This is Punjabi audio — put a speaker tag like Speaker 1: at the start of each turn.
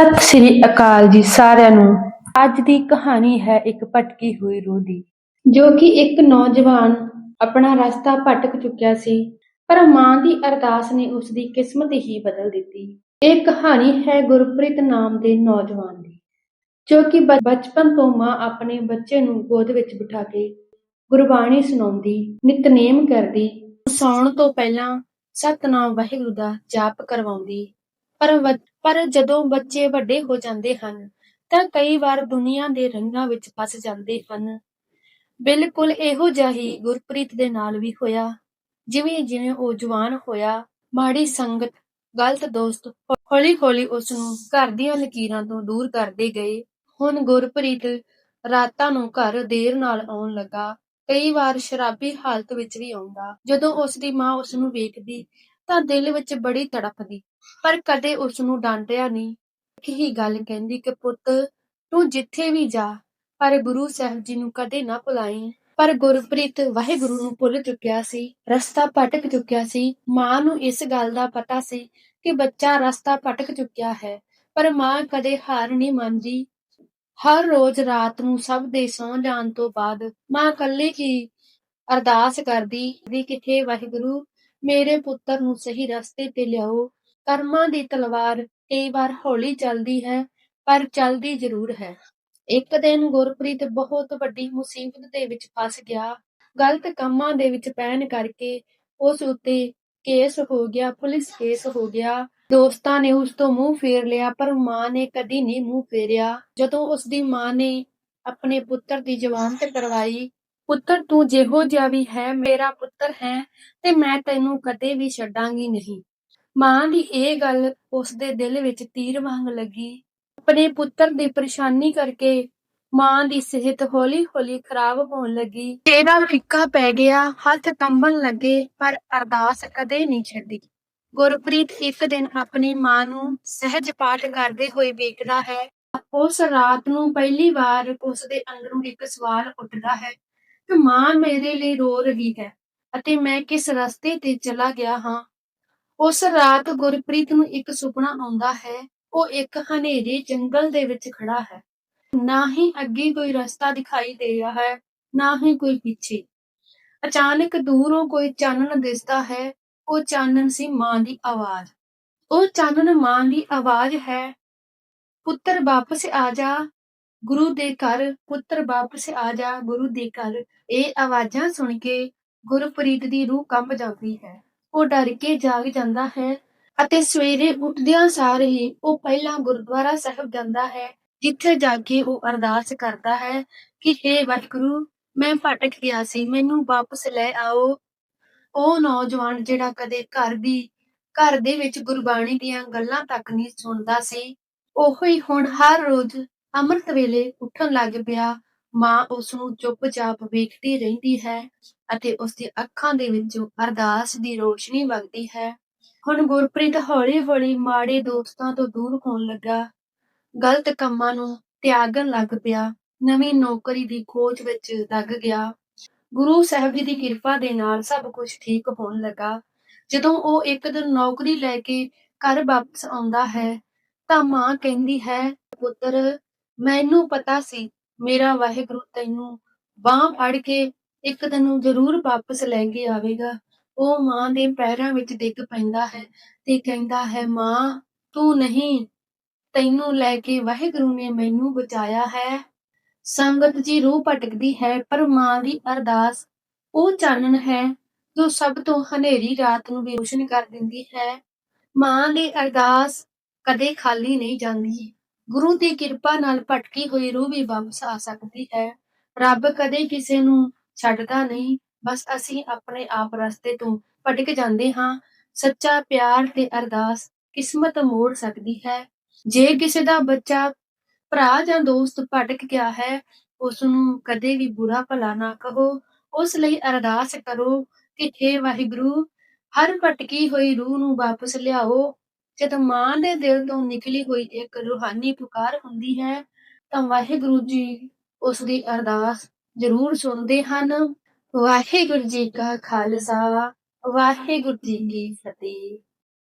Speaker 1: ਸਤਿ ਸ੍ਰੀ ਅਕਾਲ ਜੀ ਸਾਰਿਆਂ ਨੂੰ। ਅੱਜ ਦੀ ਕਹਾਣੀ ਹੈ ਇੱਕ ਭਟਕੀ ਹੋਈ ਰੂਹ ਦੀ। ਜੋ ਕਿ ਇੱਕ ਨੌਜਵਾਨ ਆਪਣਾ ਰਸਤਾ ਭਟਕ ਚੁੱਕਿਆ ਸੀ ਪਰ ਮਾਂ ਦੀ ਅਰਦਾਸ ਨੇ ਉਸ ਦੀ ਕਿਸਮਤ ਹੀ ਬਦਲ ਦਿੱਤੀ। ਇਹ ਕਹਾਣੀ ਹੈ ਗੁਰਪ੍ਰੀਤ ਨਾਮ ਦੇ ਨੌਜਵਾਨ ਦੀ ਜੋ ਕਿ ਬਚਪਨ ਤੋਂ ਮਾਂ ਆਪਣੇ ਬੱਚੇ ਨੂੰ ਗੋਦ ਵਿੱਚ ਬਿਠਾ ਕੇ ਗੁਰਬਾਣੀ ਸੁਣਾਉਂਦੀ ਨਿਤਨੇਮ ਕਰਦੀ ਸੌਣ ਤੋਂ ਪਹਿਲਾਂ ਸਤਨਾਮ ਵਾਹਿਗੁਰੂ ਦਾ ਜਾਪ ਕਰਵਾਉਂਦੀ ਪਰ ਪਰ ਜਦੋਂ ਬੱਚੇ ਵੱਡੇ ਹੋ ਜਾਂਦੇ ਹਨ, ਤਾਂ ਕਈ ਵਾਰ ਦੁਨੀਆ ਦੇ ਰੰਗਾਂ ਵਿੱਚ ਫਸ ਜਾਂਦੇ ਹਨ। ਬਿਲਕੁਲ ਇਹੋ ਜਿਹਾ ਹੀ ਗੁਰਪ੍ਰੀਤ ਦੇ ਨਾਲ ਵੀ ਹੋਇਆ। ਜਿਵੇਂ ਜਿਵੇਂ ਉਹ ਜਵਾਨ ਹੋਇਆ, ਮਾੜੀ ਸੰਗਤ, ਗਲਤ ਦੋਸਤ ਹੌਲੀ ਹੌਲੀ ਉਸ ਨੂੰ ਘਰ ਦੀਆਂ ਲਕੀਰਾਂ ਤੋਂ ਦੂਰ ਕਰਦੇ ਗਏ। ਹੁਣ ਗੁਰਪ੍ਰੀਤ ਰਾਤਾਂ ਨੂੰ ਘਰ ਦੇਰ ਨਾਲ ਆਉਣ ਲੱਗਾ। ਕਈ ਵਾਰ ਸ਼ਰਾਬੀ ਹਾਲਤ ਵਿੱਚ ਵੀ ਆਉਂਦਾ। ਜਦੋਂ ਉਸ ਦੀ ਮਾਂ ਉਸ ਨੂੰ ਵੇਖਦੀ ਤਾਂ ਦਿਲ ਵਿੱਚ ਬੜੀ ਤੜਪਦੀ। ਪਰ ਕਦੇ ਉਸ ਨੂੰ ਡਾਂਟਿਆ ਨਹੀਂ ਇੱਕ ਹੀ ਗੱਲ ਕਹਿੰਦੀ ਕਿ ਪੁੱਤ, ਤੂੰ ਜਿੱਥੇ ਵੀ ਜਾ, ਪਰ ਗੁਰੂ ਸਾਹਿਬ ਜੀ ਨੂੰ ਕਦੇ ਨਾ ਭੁਲਾਈ। ਪਰ ਗੁਰਪ੍ਰੀਤ ਵਾਹਿਗੁਰੂ ਨੂੰ ਭੁੱਲ ਚੁੱਕਿਆ ਸੀ, ਰਸਤਾ ਭਟਕ ਚੁੱਕਿਆ ਸੀ। ਮਾਂ ਨੂੰ ਇਸ ਗੱਲ ਦਾ ਪਤਾ ਸੀ ਕਿ ਬੱਚਾ ਰਸਤਾ ਭਟਕ ਚੁੱਕਿਆ ਹੈ, ਪਰ ਮਾਂ ਕਦੇ ਹਾਰ ਨਹੀਂ ਮੰਨਦੀ। ਹਰ ਰੋਜ਼ ਰਾਤ ਨੂੰ ਸਭ ਦੇ ਸੌਂ ਜਾਣ ਤੋਂ ਬਾਅਦ ਮਾਂ ਇਕੱਲੇ ਹੀ ਅਰਦਾਸ ਕਰਦੀ ਵੀ ਕਿਥੇ ਵਾਹਿਗੁਰੂ ਮੇਰੇ ਪੁੱਤਰ ਨੂੰ ਸਹੀ ਰਸਤੇ ਤੇ ਲਿਆਓ। ਕਰਮਾਂ ਦੀ ਤਲਵਾਰ ਕਈ ਵਾਰ ਹੌਲੀ ਚੱਲਦੀ ਹੈ, ਪਰ ਚੱਲਦੀ ਜ਼ਰੂਰ ਹੈ। ਇੱਕ ਦਿਨ ਗੁਰਪ੍ਰੀਤ ਬਹੁਤ ਵੱਡੀ ਮੁਸੀਬਤ ਦੇ ਵਿੱਚ ਫਸ ਗਿਆ। ਗਲਤ ਕੰਮਾਂ ਦੇ ਵਿੱਚ ਪੈਣ ਕਰਕੇ ਉਸ ਉੱਤੇ ਕੇਸ ਹੋ ਗਿਆ, ਪੁਲਿਸ ਕੇਸ ਹੋ ਗਿਆ। ਦੋਸਤਾਂ ਨੇ ਉਸ ਤੋਂ ਮੂੰਹ ਫੇਰ ਲਿਆ, ਪਰ ਮਾਂ ਨੇ ਕਦੀ ਨਹੀਂ ਮੂੰਹ ਫੇਰਿਆ। ਜਦੋਂ ਉਸ ਦੀ ਮਾਂ ਨੇ ਆਪਣੇ ਪੁੱਤਰ ਦੀ ਜ਼ਮਾਨਤ ਕਰਵਾਈ ਪੁੱਤਰ, ਤੂੰ ਜਿਹੋ ਜਿਹਾ ਵੀ ਹੈ, ਮੇਰਾ ਪੁੱਤਰ ਹੈ ਤੇ ਮੈਂ ਤੈਨੂੰ ਕਦੇ ਵੀ ਛੱਡਾਂਗੀ ਨਹੀਂ। ਮਾਂ ਦੀ ਇਹ ਗੱਲ ਉਸ ਦੇ ਦਿਲ ਵਿੱਚ ਤੀਰ ਵਾਂਗ ਲੱਗੀ। ਆਪਣੇ ਪੁੱਤਰ ਦੀ ਪਰੇਸ਼ਾਨੀ ਕਰਕੇ ਮਾਂ ਦੀ ਸਿਹਤ ਹੌਲੀ-ਹੌਲੀ ਖਰਾਬ ਹੋਣ ਲੱਗੀ। ਤੇਰਾ ਫਿੱਕਾ ਪੈ ਗਿਆ, ਹੱਥ ਕੰਬਣ ਲੱਗੇ, ਪਰ ਅਰਦਾਸ ਕਦੇ ਨਹੀਂ ਛੱਡੀ। ਗੁਰਪ੍ਰੀਤ ਇੱਕ ਦਿਨ ਆਪਣੀ ਮਾਂ ਨੂੰ ਸਹਿਜ ਪਾਠ ਕਰਦੇ ਹੋਏ ਵੇਖਦਾ ਹੈ। ਉਸ ਰਾਤ ਨੂੰ ਪਹਿਲੀ ਵਾਰ ਉਸ ਦੇ ਅੰਦਰੋਂ ਇੱਕ ਸਵਾਲ ਉੱਠਦਾ ਹੈ ਕਿ ਮਾਂ ਮੇਰੇ ਲਈ ਰੋ ਰਹੀ ਹੈ ਅਤੇ ਮੈਂ ਕਿਸ ਰਸਤੇ ਤੇ ਚਲਾ ਗਿਆ ਹਾਂ? ਉਸ ਰਾਤ ਗੁਰਪ੍ਰੀਤ ਨੂੰ ਇੱਕ ਸੁਪਨਾ ਆਉਂਦਾ ਹੈ, ਉਹ ਇੱਕ ਹਨੇਰੇ ਜੰਗਲ ਦੇ ਵਿੱਚ ਖੜਾ ਹੈ। ਨਾ ਹੀ ਅੱਗੇ ਕੋਈ ਰਸਤਾ ਦਿਖਾਈ ਦੇ ਰਿਹਾ ਹੈ, ਨਾ ਹੀ ਕੋਈ ਪਿੱਛੇ। ਅਚਾਨਕ ਦੂਰੋਂ ਕੋਈ ਚਾਨਣ ਦਿਸਦਾ ਹੈ, ਉਹ ਚਾਨਣ ਸੀ ਮਾਂ ਦੀ ਆਵਾਜ਼। ਉਹ ਚਾਨਣ ਮਾਂ ਦੀ ਆਵਾਜ਼ ਹੈ, ਪੁੱਤਰ, ਵਾਪਸ ਆ ਜਾ। ਗੁਰੂ ਦੇ ਘਰ ਪੁੱਤਰ ਵਾਪਸ ਆ ਜਾ, ਗੁਰੂ ਦੇ ਘਰ। ਇਹ ਆਵਾਜ਼ਾਂ ਸੁਣ ਕੇ ਗੁਰਪ੍ਰੀਤ ਦੀ ਰੂਹ ਕੰਬ ਜਾਂਦੀ ਹੈ। ਉਹ ਡਰ ਕੇ ਜਾਗ ਜਾਂਦਾ ਹੈ ਅਤੇ ਸਵੇਰੇ ਉੱਠਦਿਆਂ ਸਾਰ ਹੀ ਉਹ ਪਹਿਲਾਂ ਗੁਰਦੁਆਰਾ ਸਾਹਿਬ ਜਾਂਦਾ ਹੈ, ਜਿੱਥੇ ਜਾ ਕੇ ਉਹ ਅਰਦਾਸ ਕਰਦਾ ਹੈ ਕਿ हे ਵਾਹਿਗੁਰੂ, ਮੈਂ ਭਟਕ ਗਿਆ ਸੀ, ਮੈਨੂੰ ਵਾਪਸ ਲੈ ਆਓ। ਉਹ ਨੌਜਵਾਨ ਜਿਹੜਾ ਕਦੇ ਘਰ ਦੀ ਘਰ ਦੇ ਵਿੱਚ ਗੁਰਬਾਣੀ ਦੀਆਂ ਗੱਲਾਂ ਤੱਕ ਨਹੀਂ ਸੁਣਦਾ ਸੀ, ਉਹੋ ਹੀ ਹੁਣ ਹਰ ਰੋਜ਼ ਅੰਮ੍ਰਿਤ ਵੇਲੇ ਉੱਠਣ ਲੱਗ ਪਿਆ, ਮਾਂ ਉਸ ਨੂੰ ਚੁੱਪਚਾਪ ਵੇਖਦੀ ਰਹਿੰਦੀ ਹੈ ਅਤੇ ਉਸ ਦੀ ਅੱਖਾਂ ਦੇ ਵਿੱਚੋਂ ਅਰਦਾਸ ਦੀ ਰੋਸ਼ਨੀ ਵਗਦੀ ਹੈ। ਹੁਣ ਗੁਰਪ੍ਰੀਤ ਹੌਲੀ-ਹੌਲੀ ਮਾੜੇ ਦੋਸਤਾਂ ਤੋਂ ਦੂਰ ਹੋਣ ਲੱਗਾ। ਗਲਤ ਕੰਮਾਂ ਨੂੰ ਤਿਆਗਣ ਲੱਗ ਪਿਆ। ਨਵੀਂ ਨੌਕਰੀ ਦੀ ਖੋਜ ਵਿੱਚ ਲੱਗ ਗਿਆ। ਗੁਰੂ ਸਾਹਿਬ ਜੀ ਦੀ ਕਿਰਪਾ ਦੇ ਨਾਲ ਸਭ ਕੁਝ ਠੀਕ ਹੋਣ ਲੱਗਾ। ਜਦੋਂ ਉਹ ਇੱਕ ਦਿਨ ਨੌਕਰੀ ਲੈ ਕੇ ਘਰ ਵਾਪਸ ਆਉਂਦਾ ਹੈ, ਤਾਂ ਮਾਂ ਕਹਿੰਦੀ ਹੈ, ਪੁੱਤਰ ਮੈਨੂੰ ਪਤਾ ਸੀ, ਮੇਰਾ ਵਾਹਿਗੁਰੂ ਤੈਨੂੰ ਬਾਹ ਫੜ ਕੇ ਇੱਕ ਤੈਨੂੰ ਜ਼ਰੂਰ ਵਾਪਸ ਲੈ ਕੇ ਆਵੇਗਾ। ਉਹ ਮਾਂ ਦੇ ਪੈਰਾਂ ਵਿੱਚ ਡਿੱਗ ਪੈਂਦਾ ਹੈ ਤੇ ਕਹਿੰਦਾ ਹੈ, ਮਾਂ, ਤੂੰ ਨਹੀਂ, ਤੈਨੂੰ ਲੈ ਕੇ ਵਾਹਿਗੁਰੂ ਨੇ ਮੈਨੂੰ ਬਚਾਇਆ ਹੈ। ਸੰਗਤ ਜੀ ਰੂਹ ਭਟਕਦੀ ਹੈ, ਪਰ ਮਾਂ ਦੀ ਅਰਦਾਸ ਉਹ ਚਾਨਣ ਹੈ ਜੋ ਸਭ ਤੋਂ ਹਨੇਰੀ ਰਾਤ ਨੂੰ ਵੀ ਰੋਸ਼ਨ ਕਰ ਦਿੰਦੀ ਹੈ। ਮਾਂ ਦੀ ਅਰਦਾਸ ਕਦੇ ਖਾਲੀ ਨਹੀਂ ਜਾਂਦੀ। ਗੁਰੂ ਦੀ ਕਿਰਪਾ ਨਾਲ ਭਟਕੀ ਹੋਈ ਰੂਹ ਵੀ ਵਾਪਸ ਆ ਸਕਦੀ ਹੈ। ਰੱਬ ਕਦੇ ਕਿਸੇ ਨੂੰ ਛੱਡਦਾ ਨਹੀਂ। ਬਸ ਅਸੀਂ ਆਪਣੇ ਆਪ ਰਸਤੇ ਤੋਂ ਭਟਕ ਜਾਂਦੇ ਹਾਂ। ਸੱਚਾ ਪਿਆਰ ਤੇ ਅਰਦਾਸ ਕਿਸਮਤ ਮੋੜ ਸਕਦੀ ਹੈ। ਜੇ ਕਿਸੇ ਦਾ ਬੱਚਾ ਭਰਾ ਜਾਂ ਦੋਸਤ ਭਟਕ ਗਿਆ ਹੈ ਉਸ ਨੂੰ ਕਦੇ ਵੀ ਬੁਰਾ ਭਲਾ ਨਾ ਕਹੋ। ਉਸ ਲਈ ਅਰਦਾਸ ਕਰੋ ਕਿ हे ਵਾਹਿਗੁਰੂ, ਹਰ ਭਟਕੀ ਹੋਈ ਰੂਹ ਨੂੰ ਵਾਪਸ ਲਿਆਓ। ਜਦ ਮਾਂ ਦੇ ਦਿਲ ਤੋਂ ਨਿਕਲੀ ਹੋਈ ਇੱਕ ਰੂਹਾਨੀ ਪੁਕਾਰ ਹੁੰਦੀ ਹੈ, ਤਾਂ ਵਾਹਿਗੁਰੂ ਜੀ ਉਸ ਦੀ ਅਰਦਾਸ ਜ਼ਰੂਰ ਸੁਣਦੇ ਹਨ। ਵਾਹਿਗੁਰੂ ਜੀ ਕਾ ਖਾਲਸਾ, ਵਾਹਿਗੁਰੂ ਜੀ ਕੀ ਫਤਿਹ।